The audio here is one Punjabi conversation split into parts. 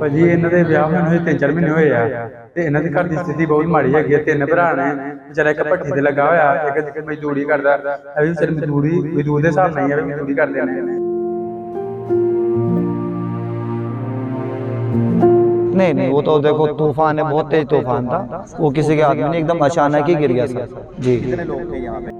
ਭਾਜੀ ਇਹਨਾਂ ਦੇ ਵਿਆਹ ਹੋਏ ਨੂੰ ਹਜੇ ਤਿੰਨ ਚਾਰ ਮਹੀਨੇ ਹੋਏ ਆ ਤੇ ਇਹਨਾਂ ਦੀ ਘਰ ਦੀ ਸਥਿਤੀ ਬਹੁਤ ਮਾੜੀ ਹੈਗੀ ਆ ਤਿੰਨ ਭਰਾ ਨੇ ਵਿਚਾਰਾ ਇੱਕ ਭੱਠੀ ਤੇ ਲੱਗਾ ਹੋਇਆ ਇੱਕ ਮਜ਼ਦੂਰੀ ਕਰਦਾ ਇਹ ਵੀ ਸਿਰ ਮਜ਼ਦੂਰੀ ਮਜ਼ਦੂਰ ਦੇ ਹਿਸਾਬ ਨਾਲ ਹੀ ਆ ਵੀ ਮਜ਼ਦੂਰੀ ਕਰਦੇ ਨੇ नहीं नहीं वो तो देखो तूफान है बहुत तेज तूफान था वो किसी के हाथ में नहीं एकदम अचानक ही गिर गया सर जी कितने लोग थे यहाँ पे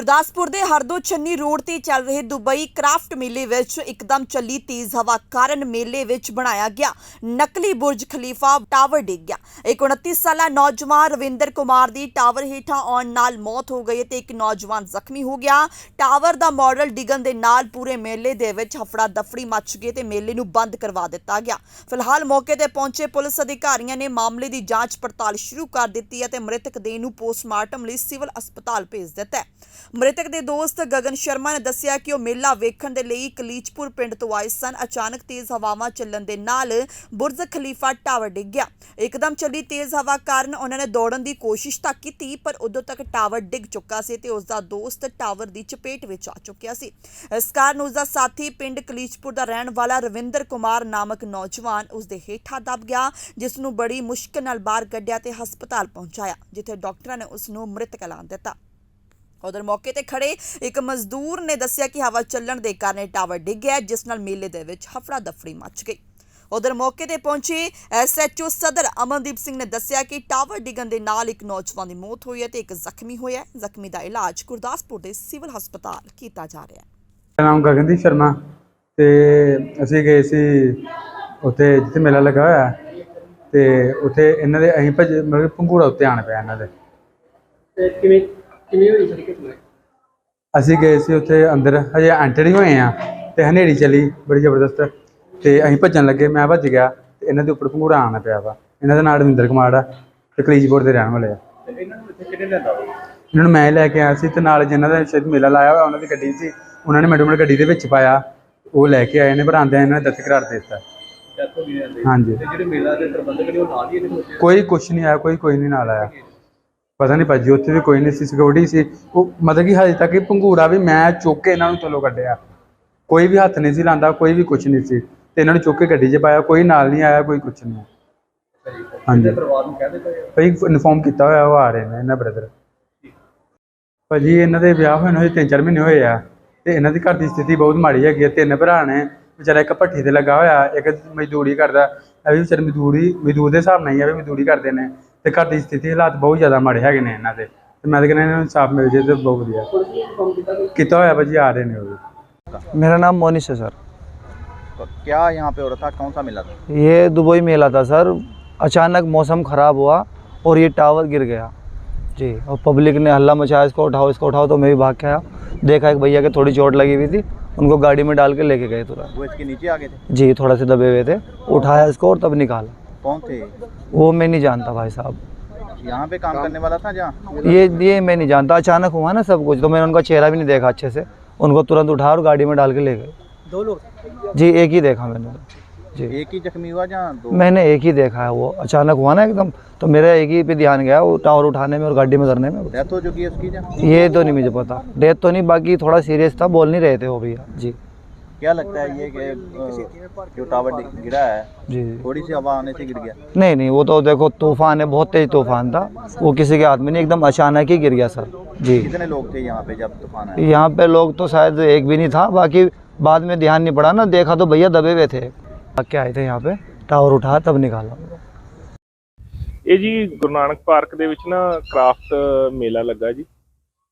ਗੁਰਦਾਸਪੁਰ ਦੇ ਹਰਦੋ ਚੰਨੀ ਰੋਡ ਤੇ ਚੱਲ ਰਹੇ ਦੁਬਈ ਕ੍ਰਾਫਟ ਮੇਲੇ ਵਿੱਚ ਇੱਕਦਮ ਚੱਲੀ ਤੇਜ਼ ਹਵਾ ਕਾਰਨ ਮੇਲੇ ਵਿੱਚ ਬਣਾਇਆ ਗਿਆ ਨਕਲੀ ਬੁਰਜ ਖਲੀਫਾ ਟਾਵਰ ਡਿੱਗ ਗਿਆ। ਇੱਕ 29 ਸਾਲਾ ਨੌਜਵਾਨ ਰਵਿੰਦਰ ਕੁਮਾਰ ਦੀ ਟਾਵਰ ਹੇਠਾਂ ਆਉਣ ਨਾਲ ਮੌਤ ਹੋ ਗਈ ਤੇ ਇੱਕ ਨੌਜਵਾਨ ਜ਼ਖਮੀ ਹੋ ਗਿਆ। ਟਾਵਰ ਦਾ ਮਾਡਲ ਡਿੱਗਣ ਦੇ ਨਾਲ ਪੂਰੇ ਮੇਲੇ ਦੇ ਵਿੱਚ ਹਫੜਾ ਦਫੜੀ ਮਚ ਗਈ ਤੇ ਮੇਲੇ ਨੂੰ ਬੰਦ ਕਰਵਾ ਦਿੱਤਾ ਗਿਆ। ਫਿਲਹਾਲ ਮੌਕੇ ਤੇ ਪਹੁੰਚੇ ਪੁਲਿਸ ਅਧਿਕਾਰੀਆਂ ਨੇ ਮਾਮਲੇ ਦੀ ਜਾਂਚ ਪੜਤਾਲ ਸ਼ੁਰੂ ਕਰ ਦਿੱਤੀ ਹੈ ਤੇ ਮ੍ਰਿਤਕ ਦੇਹ ਨੂੰ ਪੋਸਟਮਾਰਟਮ ਲਈ ਸਿਵਲ ਹਸਪਤਾਲ ਭੇਜ ਦਿੱਤਾ ਹੈ। ਮ੍ਰਿਤਕ ਦੇ ਦੋਸਤ ਗਗਨ ਸ਼ਰਮਾ ਨੇ ਦੱਸਿਆ ਕਿ ਉਹ ਮੇਲਾ ਵੇਖਣ ਦੇ ਲਈ ਕਲੀਚਪੁਰ ਪਿੰਡ ਤੋਂ ਆਏ ਸਨ। ਅਚਾਨਕ ਤੇਜ਼ ਹਵਾਵਾਂ ਚੱਲਣ ਦੇ ਨਾਲ ਬੁਰਜ ਖਲੀਫਾ ਟਾਵਰ ਡਿੱਗ ਗਿਆ। ਇੱਕਦਮ ਚੱਲੀ ਤੇਜ਼ ਹਵਾ ਕਾਰਨ ਉਹਨਾਂ ਨੇ ਦੌੜਨ ਦੀ ਕੋਸ਼ਿਸ਼ ਤਾਂ ਕੀਤੀ, ਪਰ ਉਦੋਂ ਤੱਕ ਟਾਵਰ ਡਿੱਗ ਚੁੱਕਾ ਸੀ ਤੇ ਉਸ ਦਾ ਦੋਸਤ ਟਾਵਰ ਦੀ ਚਪੇਟ ਵਿੱਚ ਆ ਚੁੱਕਿਆ ਸੀ। ਇਸ ਕਾਰਨ ਉਸ ਦਾ ਸਾਥੀ ਪਿੰਡ ਕਲੀਚਪੁਰ ਦਾ ਰਹਿਣ ਵਾਲਾ ਰਵਿੰਦਰ ਕੁਮਾਰ ਨਾਮਕ ਨੌਜਵਾਨ ਉਸ ਦੇ ਹੇਠਾਂ ਦਬ ਗਿਆ, ਜਿਸ ਨੂੰ ਬੜੀ ਮੁਸ਼ਕਲ ਨਾਲ ਬਾਹਰ ਕੱਢਿਆ ਤੇ ਹਸਪਤਾਲ ਪਹੁੰਚਾਇਆ, ਜਿੱਥੇ ਡਾਕਟਰਾਂ ਨੇ ਉਸ ਨੂੰ ਮ੍ਰਿਤਕ ਐਲਾਨ ਦਿੱਤਾ। ਉਧਰ ਮੌਕੇ ਤੇ ਖੜੇ ਇੱਕ ਮਜ਼ਦੂਰ ਨੇ ਦੱਸਿਆ ਕਿ ਹਵਾ ਚੱਲਣ ਦੇ ਕਾਰਨ ਟਾਵਰ ਡਿੱਗ ਗਿਆ ਜਿਸ ਨਾਲ ਮੇਲੇ ਦੇ ਵਿੱਚ ਹਫੜਾ ਦਫੜੀ ਮਚ ਗਈ। ਉਧਰ ਮੌਕੇ ਤੇ ਪਹੁੰਚੇ ਐਸਐਚਓ ਸਦਰ ਅਮਨਦੀਪ ਸਿੰਘ ਨੇ ਦੱਸਿਆ ਕਿ ਟਾਵਰ ਡਿੱਗਣ ਦੇ ਨਾਲ ਇੱਕ ਨੌਜਵਾਨ ਦੀ ਮੌਤ ਹੋਈ ਹੈ ਤੇ ਇੱਕ ਜ਼ਖਮੀ ਹੋਇਆ ਹੈ। ਜ਼ਖਮੀ ਦਾ ਇਲਾਜ ਗੁਰਦਾਸਪੁਰ ਦੇ ਸਿਵਲ ਹਸਪਤਾਲ ਕੀਤਾ ਜਾ ਰਿਹਾ ਹੈ। ਮੇਰਾ ਨਾਮ ਗਗਨਦੀਪ ਸ਼ਰਮਾ ਤੇ ਅਸੀਂ ਗਏ ਸੀ ਉੱਥੇ ਜਿੱਥੇ ਮੇਲਾ ਲੱਗਾ ਹੋਇਆ ਹੈ, ਤੇ ਉੱਥੇ ਇਹਨਾਂ ਦੇ ਅਸੀਂ ਭੱਜ ਮਤਲਬ ਕਿ ਪੰਘੂੜਾ ਉੱਤੇ ਆਣ ਪਿਆ ਇਹਨਾਂ ਦੇ। ਤੇ ਕਿਵੇਂ ਕਿਵੇਂ ਹੋਈ ਸਰ ਘਟਨਾ? ਅਸੀਂ ਗਏ ਸੀ ਉੱਥੇ ਅੰਦਰ ਹਜੇ ਐਂਟਰ ਹੀ ਹੋਏ ਆ ਤੇ ਹਨੇਰੀ ਚੱਲੀ ਬੜੀ ਜ਼ਬਰਦਸਤ ਤੇ ਅਸੀਂ ਭੱਜਣ ਲੱਗੇ ਮੈਂ ਭੱਜ ਗਿਆ ਤੇ ਇਹਨਾਂ ਦੇ ਉੱਪਰ ਪੰਘੂੜਾ ਆਣ ਪਿਆ ਵਾ। ਇਹਨਾਂ ਦਾ ਨਾਮ ਰਵਿੰਦਰ ਕੁਮਾਰ ਆ ਤੇ ਕਲੀਜਪੁਰ ਦੇ ਰਹਿਣ ਵਾਲੇ ਆ। ਤੇ ਇਹਨਾਂ ਨੂੰ ਇੱਥੇ ਕਿਹਨੇ ਲੈਂਦਾ ਵਾ? ਇਹਨਾਂ ਨੂੰ ਮੈਂ ਹੀ ਲੈ ਕੇ ਆਇਆ ਸੀ ਤੇ ਨਾਲ ਜਿਨ੍ਹਾਂ ਦਾ ਸ਼ਾਇਦ ਮੇਲਾ ਲਾਇਆ ਹੋਇਆ ਉਹਨਾਂ ਦੀ ਗੱਡੀ ਸੀ। ਉਹਨਾਂ ਨੇ ਮੈਡਮ ਨੂੰ ਗੱਡੀ ਦੇ ਵਿੱਚ ਪਾਇਆ ਉਹ ਲੈ ਕੇ ਆਏ ਨੇ ਪਰ ਆਉਂਦਿਆਂ ਇਹਨਾਂ ਨੇ ਦੱਤ ਕਰਾਰ ਦੇ ਦਿੱਤਾ। ਹਾਂਜੀ। ਤੇ ਜਿਹੜੇ ਮੇਲਾ ਦੇ ਪ੍ਰਬੰਧਕ ਨੇ ਉਹ ਨਾਲ ਹੀ ਕੋਈ ਕੁਛ ਨਹੀਂ ਆਇਆ ਕੋਈ ਕੋਈ ਨਹੀਂ ਨਾਲ ਆਇਆ। ਪਤਾ ਨਹੀਂ ਭਾਜੀ ਉੱਥੇ ਵੀ ਕੋਈ ਨਹੀਂ ਸੀ ਸਿਕਿਉਰਿਟੀ ਸੀ। ਉਹ ਮਤਲਬ ਕਿ ਹਜੇ ਤੱਕ ਇਹ ਪੰਘੂੜਾ ਵੀ ਮੈਂ ਚੁੱਕ ਕੇ ਇਹਨਾਂ ਨੂੰ ਥੱਲੋਂ ਕੱਢਿਆ। ਕੋਈ ਵੀ ਹੱਥ ਨਹੀਂ ਸੀ ਲਾਂਦਾ ਕੋਈ ਵੀ ਕੁਛ ਨਹੀਂ ਸੀ। ਤੇ ਇਹਨਾਂ ਨੂੰ ਚੁੱਕ ਕੇ ਗੱਡੀ 'ਚ ਪਾਇਆ ਕੋਈ ਨਾਲ ਨਹੀਂ ਆਇਆ ਕੋਈ ਕੁਛ ਨਹੀਂ। ਹਾਂਜੀ। ਪਰਿਵਾਰ ਨੂੰ ਕਹਿ ਦਿੱਤਾ ਗਿਆ? ਭਾਈ ਇਨਫੋਰਮ ਕੀਤਾ ਹੋਇਆ ਉਹ ਆ ਰਹੇ ਨੇ ਇਹਨਾਂ ਬ੍ਰਦਰ। ਭਾਜੀ ਇਹਨਾਂ ਦੇ ਵਿਆਹ ਹੋਏ ਨੂੰ ਹਜੇ ਤਿੰਨ ਚਾਰ ਮਹੀਨੇ ਹੋਏ ਆ। ਤੇ ਇਹਨਾਂ ਦੀ ਘਰ ਦੀ ਸਥਿਤੀ ਬਹੁਤ ਮਾੜੀ ਹੈਗੀ ਆ। ਤਿੰਨ ਭਰਾ ਨੇ। ਵਿਚਾਰਾ ਇੱਕ ਭੱਠੀ ਤੇ ਲੱਗਾ ਹੋਇਆ ਇੱਕ ਮਜ਼ਦੂਰੀ ਕਰਦਾ। ਇਹ ਵੀ ਵਿਚਾਰੇ ਮਜ਼ਦੂਰੀ ਮਜ਼ਦੂਰ ਦੇ ਹਿਸਾਬ ਨਾਲ ਹੀ ਆ ਵੀ ਮਜ਼ਦੂਰੀ ਕਰਦੇ ਨੇ। ਤੇ ਘਰ ਦੀ ਸਥਿਤੀ ਹਾਲਾਤ ਬਹੁਤ ਜ਼ਿਆਦਾ ਮਾੜੇ ਹੈਗੇ ਨੇ ਇਹਨਾਂ ਦੇ ਤੇ ਮੈਂ ਤਾਂ ਕਹਿੰਦਾ ਇਹਨਾਂ ਨੂੰ ਇਨਸਾਫ ਮਿਲ ਜੇ ਤੇ ਬਹੁਤ ਵਧੀਆ ਪੁਲਿਸ ਨੇ ਇਨਫੋਰਮ ਕੀਤਾ ਕਿ ਕੀਤਾ ਹੋਇਆ ਭਾਜੀ ਆ ਰਹੇ ਨੇ ਉਹ ਵੀ मेरा नाम मोनिश है सर तो क्या यहाँ पे हो रहा था कौन सा मेला था ये दुबई मेला था सर अचानक मौसम ख़राब हुआ और ये टावर गिर गया जी और पब्लिक ने हल्ला मचाया इसको उठाओ इसको उठाओ तो मैं भी भाग के आया देखा एक भैया के थोड़ी चोट लगी हुई थी उनको गाड़ी में डाल के लेके गए तुरंत वो इसके नीचे आ गए थे जी थोड़ा से दबे हुए थे उठाया इसको और तब निकाला कौन थे? वो मैं नहीं जानता भाई साहब। यहाँ पे काम करने वाला था जहाँ? ये ये मैं नहीं जानता। अचानक हुआ ना सब कुछ तो मैंने उनका चेहरा भी नहीं देखा अच्छे से। उनको तुरंत उठा और गाड़ी में डाल के ले गए। दो लोग? जी एक ही देखा मैंने। जी। एक ही जख्मी हुआ जहाँ? मैंने एक ही देखा है वो। अचानक हुआ ना एकदम। तो मेरा एक ही पे ध्यान गया वो टावर उठाने में और गाड़ी में धरने में। डेथ हो चुकी है उसकी ये तो नहीं मुझे पता। डेथ तो नहीं बाकी थोड़ा सीरियस था बोल नहीं रहे थे वो भैया। जी। क्या लगता है ये कि अ, जो टावर डि- गिरा है जी थोड़ी सी हवा आने से गिर गया नहीं नहीं वो तो देखो तूफान है बहुत तेज तूफान था वो किसी के हाथ में नहीं एकदम अचानक ही गिर गया सर जी कितने लोग थे यहाँ पे जब तूफान आया यहाँ पे लोग तो शायद एक भी नहीं था बाकी बाद में ध्यान नहीं पड़ा ना देखा तो भैया दबे हुए थे क्या आए थे यहाँ पे टावर उठाया तब निकाला ਇਹ ਜੀ ਗੁਰੂ ਨਾਨਕ ਪਾਰਕ ਦੇ ਵਿੱਚ ਨਾ ਕ੍ਰਾਫਟ ਮੇਲਾ ਲੱਗਾ ਜੀ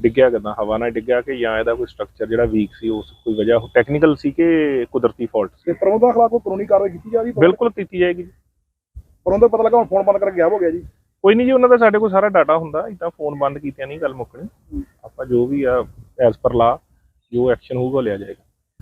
ਡਿੱਗਿਆ ਕਿਦਾਂ? ਹਵਾ ਨਾਲ ਡਿੱਗਿਆ ਕਿ ਜਾਂ ਇਹਦਾ ਕੋਈ ਸਟਰਕਚਰ ਜਿਹੜਾ ਵੀਕ ਸੀ ਉਸ ਕੋਈ ਵਜ੍ਹਾ ਟੈਕਨੀਕਲ ਸੀ ਕਿ ਕੁਦਰਤੀ ਫਾਲਟ ਸੀ? ਤੇ ਪ੍ਰਬੰਧਕ ਖਿਲਾਫ ਕੋਈ ਕਾਨੂੰਨੀ ਕਾਰਵਾਈ ਕੀਤੀ ਜਾ ਰਹੀ? ਬਿਲਕੁਲ ਕੀਤੀ ਜਾਏਗੀ ਪ੍ਰਬੰਧਕ ਪਤਾ ਲੱਗਾ ਹੁਣ ਫੋਨ ਬੰਦ ਕਰਕੇ ਗਾਇਬ ਹੋ ਗਿਆ ਜੀ। ਕੋਈ ਨਹੀਂ ਜੀ ਉਹਨਾਂ ਦਾ ਸਾਡੇ ਕੋਲ ਸਾਰਾ ਡਾਟਾ ਹੁੰਦਾ। ਇਦਾਂ ਫੋਨ ਬੰਦ ਕੀਤਿਆਂ ਨਹੀਂ ਗੱਲ ਮੁੱਕਣੀ। ਆਪਾਂ ਜੋ ਵੀ ਆ ਐਸ ਪਰ ਲਾ ਜੋ ਐਕਸ਼ਨ ਹੋਊਗਾ ਲਿਆ ਜਾਏਗਾ।